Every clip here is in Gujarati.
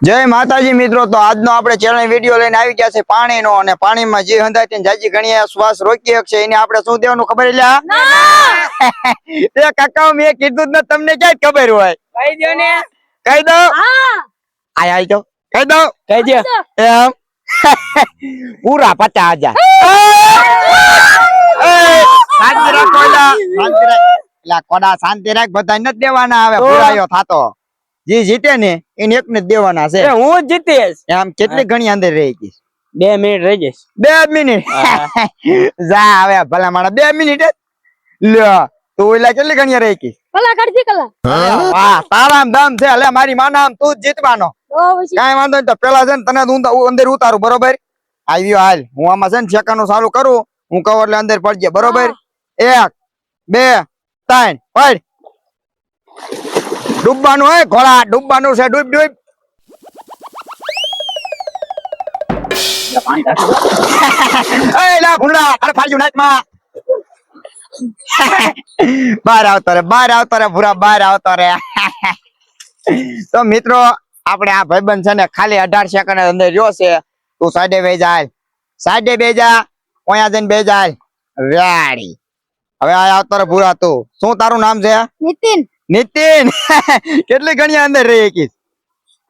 જય માતાજી મિત્રો તો આજનો આપણે ચેનલ વીડિયો લઈને આવી ગયા છે પાણીનો અને પાણીમાં જે હંધાય તેને જાજી ઘણી શ્વાસ રોકી શકશે એને આપણે શું દેવાનું ખબર કાકા મેં કીધું જ ને તમને ક્યાં ખબર હોય? કહી દો ને. કહી દો આય આય તો કહી દો કહી દો એમ? પૂરા પચાસ હજાર. શાંતિ રાખ કોડા શાંતિ રાખ બધા નથી દેવાના. આવે પૂરાયો થાતો. જે જીતે ને એને એક ને દેવાના છે. હું જ જીતીશ. આમ કેટલી ઘણી અંદર રહી ગઈ? બે મિનિટ રહી જઈશ. બે મિનિટ. જા હવે ભલા માણા બે મિનિટ. લ્યો તું ઓલા કેટલી ઘણી રહી ગઈ? વાહ તારામ દમ છે એટલે મારી માના આમ તું જ જીતવાનો. કાઈ વાંધો નહીં તો પેલા છે ને તને હું અંદર ઉતારું બરોબર? આવ્યો હાલ. હું આમાં છે ને સેકન્ડ ચાલુ કરું હું કહું એટલે અંદર પડજે બરોબર? એક બે ત્રણ પડ. ડૂબવાનું હોય ઘોડા ડૂબવાનું છે ડૂબ ડૂબ. બહાર આવતો રે બહાર આવતો રે ભૂરા બાર આવતો રે. તો મિત્રો આપણે આ ભાઈબંધ છે ને ખાલી અઢાર સેકન્ડ અંદર રહ્યો છે. તું સાઈડે બે જાય. સાઈડે બે જા ઓયા જઈને બે જાય. રેડી. હવે આ આવતો રે ભૂરા તું. શું તારું નામ છે? નીતિન. નીતિન કેટલી ઘણી અંદર રહી એકીસ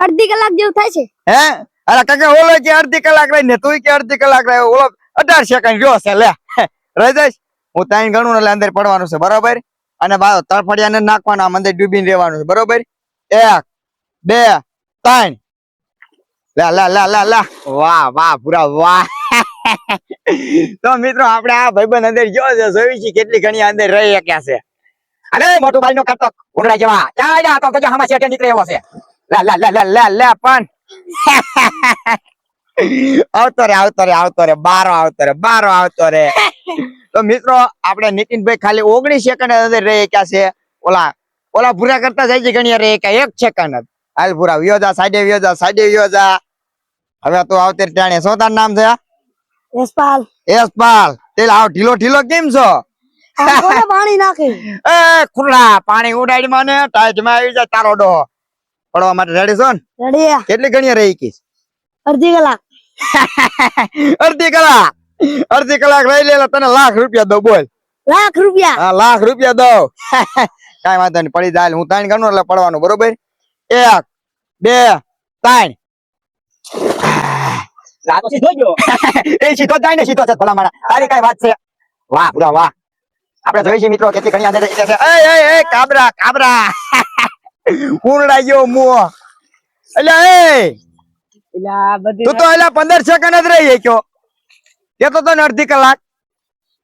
અડધી કલાક જેવું થાય છે. હે? અરે કાકા ઓલો કે અડધી કલાક રહી ને તું કે અડધી કલાક રહી? ઓલો અઢાર સેકન્ડ રહ્યો છે લે. રહી જઈશ? હું ત્રણ ગણું એટલે અંદર પડવાનું છે બરોબર? અને બા તળફડિયાને નાખવાના આમ અંદર ડૂબીને રહેવાનું છે બરોબર? એક બે ત્રણ. લા લા લા લા લા. વાહ વાહ પૂરા વાહ. તો મિત્રો આપણે આ ભાઈબંધ અંદર ગયો છે જોયું છે કેટલી ઘણી અંદર રહી શક્યા છે. અરે મોટું ભાઈ નો કરતો ઉંગડા જેવા. ચાલ આ તો હમા સેટે નીકળે એવો છે. લા લા લા લા લા લા પણ. આવતો રે આવતો રે આવતો રે બારો આવતો રે બારો આવતો રે. તો મિત્રો આપણે નીતિનભાઈ ખાલી ઓગણીસ સેકન્ડ રે ક્યાં છે? ઓલા ઓલા ભૂરા કરતા જાય છે ઘણી રે ક્યાં એક સેકન્ડ જ. હાલ ભૂરા વ્યોજા સાઈડે વ્યો જા સાઈડે વ્યો હવે તું આવતી ટાણે શું તાર નામ છે? યશપાલ. યશપાલ. તે આવ ઢીલો ઢીલો કેમ છો? પાણી નાખે. એ ખુલ્લા પાણી ઉડાડી મને ટાઈટમાં આવી જાય તારો ડો. પડવા માટે રેડી છો ને? રેડી કેટલી ઘણી રહી કી અડધી કલાક. અડધી કલાક? અડધી કલાક રહી લે તને લાખ રૂપિયા દઉં બોલ. લાખ રૂપિયા? હા લાખ રૂપિયા દઉં. કઈ વાંધો નહીં પડી જાય હું ત્રણ ગણું એટલે પડવાનું બરોબર? એક બે ત્રણ સીધો ગયો. એ સીધો જાય ને સીધો છે ભલા મારા તારી કઈ વાત છે? વાહ પૂરા વાહ. આપણે જોઈ છે મિત્રો કેટલી ઘણી અંદર છે. એ એ એ કાબરા કાબરા. ઉરડા ગયો મો એટલે એ. બધી તું તો એલા પંદર સેકન્ડ જ રહી ગયો. કેતો તો ને અડધી કલાક.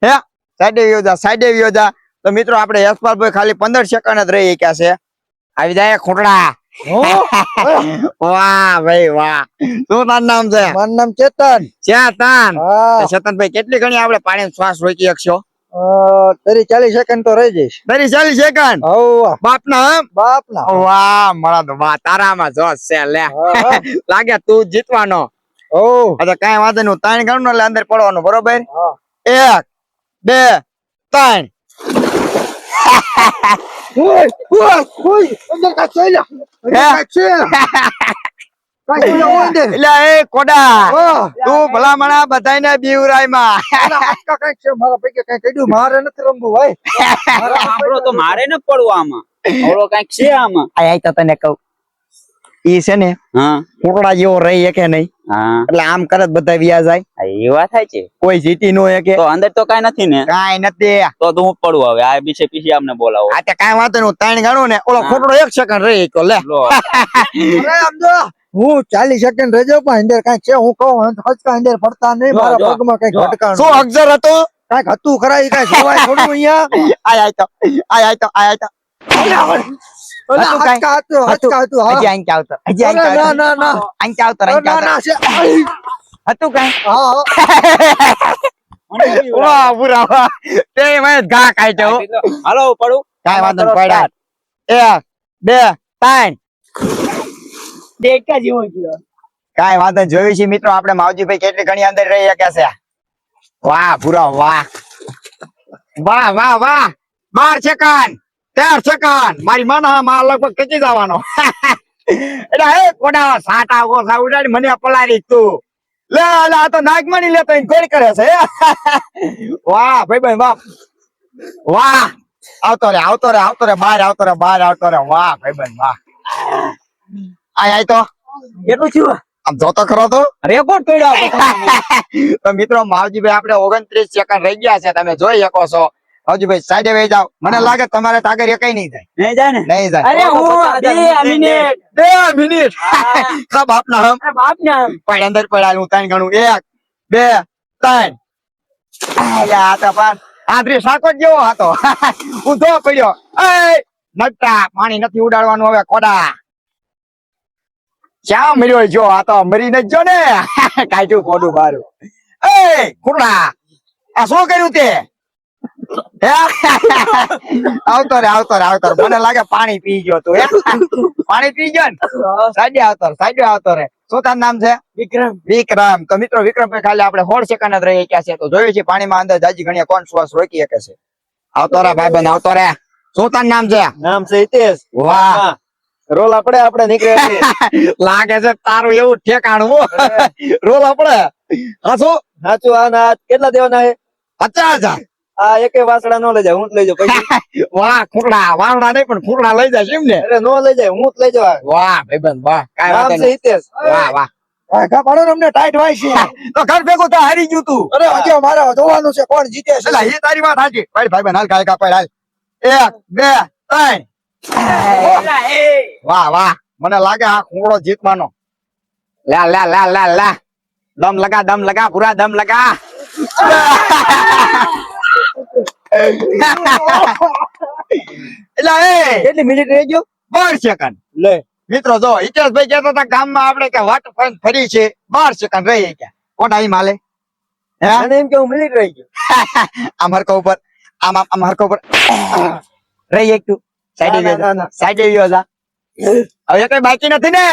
હે? સાઈડે વ્યો જા સાઈડે વ્યો જા તો મિત્રો આપણે યશપાલભાઈ ખાલી પંદર સેકન્ડ જ રહી ગયા છે. આવી જાય ખોટડા. વાહ ભાઈ વાહ. શું તારું નામ છે? મારું નામ ચેતન. ચેતન. ભાઈ ચેતનભાઈ કેટલી ઘણી આપણે પાણી શ્વાસ રોકી શકશો? તરી ચાલીસ સેકન્ડ તો રહી જઈશ. તારી ચાલીસ સેકન્ડ બાપ ના બાપ ના વાહ મળા તો વાહ તારામાં જોશ છે લે. લાગે તું જીતવાનો. અચ્છા કઈ વાંધો નહીં ત્રણ ગણું એટલે અંદર પડવાનું બરોબર? એક બે ત્રણ. ઓય, ઓય, ઓય, અંદર લ્યા. અંદર હે? એટલે એ કોડા. તું ભલામણા બધાને બીવરાયમાં હાચકા છે. મારા પૈકી કાંઈક કીધું. મારે નથી રમવું ભાઈ સાંભળો તો મારે ન પડવું આમાં કંઈક છે આમાં આય તો તને કહું ઈ છે ને હા. કુકડા જેવો રહી કે નહીં. એટલે આમ કરત બધા વ્યા જાય. એવા થાય છે. કોઈ જીતી નો કે તો અંદર તો કઈ નથી ને? કઈ નથી. તો તો હું પડું હવે. આ બીજે પીછી આમને બોલાવો. આ તે કાંઈ વાંધો નહીં. તાણ ત્રણ ગણું ને ઓલો ખોટડો એક સેકન્ડ રહી તો લે. આમ જો. હું ચાલીસ સેકન્ડ રહી પણ અંદર કઈ છે હું કહું હચકા અંદર પડતા નહીં. મારા પગમાં કઈ ઘટકા શું અક્ષર હતું? કંઈક હતું ખરા કઈ જોવાય થોડું અહીંયા? આય આય તો. આય આય તો આય આય તો. છે હાલો પડું. કાંઈ વાંધો પડ્યા. એક બે ત્રણ. દેખા જેવો ગયો કાંઈ વાંધો નહીં. જોયું છે મિત્રો આપણે માવજીભાઈ કેટલી ઘણી અંદર રહી શક્યા છે. વાહ પૂરા વાહ. વાહ વાહ વાહ. બાર સેકન્ડ. તેર સેકન્ડ મારી માના માં લગભગ ખેંચી જવાનો. એટલે હે કોડા સાટા ઓસા ઉડાડી મને પલારી તું. લે લે આ તો નાગમણી લેતો તો ગોળ કરે છે વાહ ભાઈ ભાઈ વાહ. વાહ. આવતો રે આવતો રે આવતો રે બહાર આવતો રે બહાર આવતો રે. વાહ ભાઈ ભાઈ વાહ. આય આય તો. કેટલું થયું? આમ જોતો ખરો તો. રેકોર્ડ તોડ્યો તો મિત્રો માવજીભાઈ આપણે ઓગણત્રીસ સેકન્ડ રહી ગયા છે. તમે જોઈ શકો છો. માવજીભાઈ સાઈડે વહી જાવ મને લાગે તમારે તાગર આગળ એકેય નહીં જાય નહીં જાય ને? નહીં જાય. અરે હું બે મિનિટ બે મિનિટ. હમ. બાપ ને આમ. પણ અંદર પડ્યા હું ત્રણ ગણું. એક બે ત્રણ. આયા તો પણ આંધળી સાકો જેવો હતો. ઊંધો પડ્યો. એ નટા પાણી નથી ઉડાડવાનું હવે કોડા. ક્યાં મર્યો જો? આ તો મરી ન જો ને. કાઢ્યું કોડું બારું. એ કુરડા આ શું કર્યું તે? આવતો રે આવતો રે આવતો મને લાગે પાણી પી ગયો તું પાણી પી ગયો ને? સાઈડે આવતો રે આવતો રે. શું તારું નામ છે? વિક્રમ. વિક્રમ. તો મિત્રો વિક્રમ ભાઈ ખાલી આપણે હોળ સેકન્ડ જ રહી ગયા છે. તો જોયું છે પાણીમાં અંદર જાજી ઘણી કોણ શ્વાસ રોકી શકે છે. આવતો રે ભાઈ બંધ આવતો રે. શું તારું નામ છે? નામ છે હિતેશ. વાહ. રોલ આપડે આપડે નીકળે લાગે છે તારું એવું ઠેકાણું. રોલ આપણે હાચું હાચું સાચું આ કેટલા દેવાના છે? પચાસ હજાર. આ એકે વાસડા નો લઈ જાય હું જ લઈ જાઉં. વાહ ખુરડા વાસડા નહીં પણ ખુરડા લઈ જાય એમ ને? અરે નો લઈ જાય હું જ લઈ જાઉં વાહ ભાઈબંધ વાહ કાઈ વાત નહીં. હિતેશ. વાહ વાહ. પાડો ને અમને ટાઈટ હોય છે. તો ઘર ભેગું તો હારી ગયું તું. અરે હજી મારે જોવાનું છે કોણ જીતે છે. એટલે એ તારી વાત સાચી. ભાઈ ભાઈ બેન હાલ કાય કા હાલ. એક બે ત્રણ. વાહ વાહ. મને લાગે આ ખૂણો જીતવાનો. લા લા લા લા લા. દમ લગા દમ લગા પૂરા દમ લગા. એટલે એ કેટલી મિનિટ રહી ગયો? બાર સેકન્ડ લે. મિત્રો જો હિતેશભાઈ કહેતા હતા ગામમાં આપણે કે વાટ ફરી છે બાર સેકન્ડ રહી ગયા. કોટા ઈ માલે? એમ કે હું મિનિટ રહી ગયો. આમ હરકો ઉપર આમ આમ આમ હરકો ઉપર. રહી એક તું. સાઈડે જા. હવે કઈ બાકી નથી ને?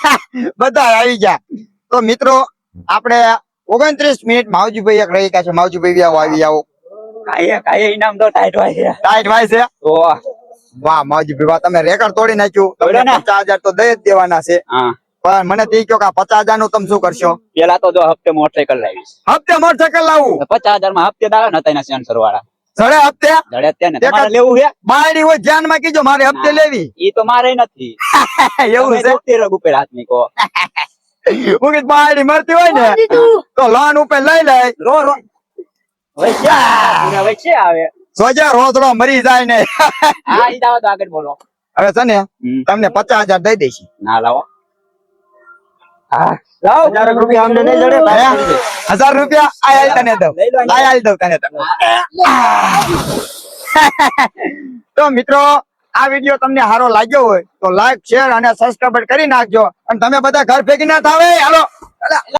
બધા આવી ગયા. તો મિત્રો આપણે ઓગણત્રીસ મિનિટ માવજીભાઈ એક રહી ગયા છે. માવજીભાઈ આવો આવી આવો. કાંઈ કાંઈ ઇનામ તો ટાઈટ હોય છે. ટાઈટ ભાઈ છે? તો વાહ માવજીભાઈ વાહ તમે રેકર્ડ તોડી નાખ્યું. તોડ્યો પચાસ હજાર તો દઈ જ દેવાના છે. પણ મને તે કહો કે પચાસ હજારનું તમે શું કરશો? પેલા તો જો હપ્તે મોટરસાયકલ લાવીશ. હપ્તે મોટરસાયકલ લાવું? પચાસ હજારમાં હપ્તે દાડા નતા એના સેન્સર વાળા. સડે હપ્તે? ને. તમારે લેવું છે? બાયડી હોય ધ્યાનમાં કીજો મારે હપ્તે લેવી. ઈ તો મારે નથી. એવું છે? ઉપર હાથ મૂકો હું કીધું બાયડી મરતી હોય ને તો લોન ઉપર લઈ લે. રો રો હવે ક્યાં હવે છે આવે સોજે રોજડો મરી જાય ને. હા ઈ દાવા તો આગળ બોલો. હવે છે ને તમને પચાસ હજાર દઈ દઈશ. ના લાવો. હજાર રૂપિયા અમને નહીં જડે હજાર રૂપિયા આ તને દઉં. દઉં તને તો. મિત્રો આ વીડિયો તમને સારો લાગ્યો હોય તો લાઈક શેર અને સબસ્ક્રાઈબ કરી નાખજો. અને તમે બધા ઘર ભેગી ના થાવે હાલો.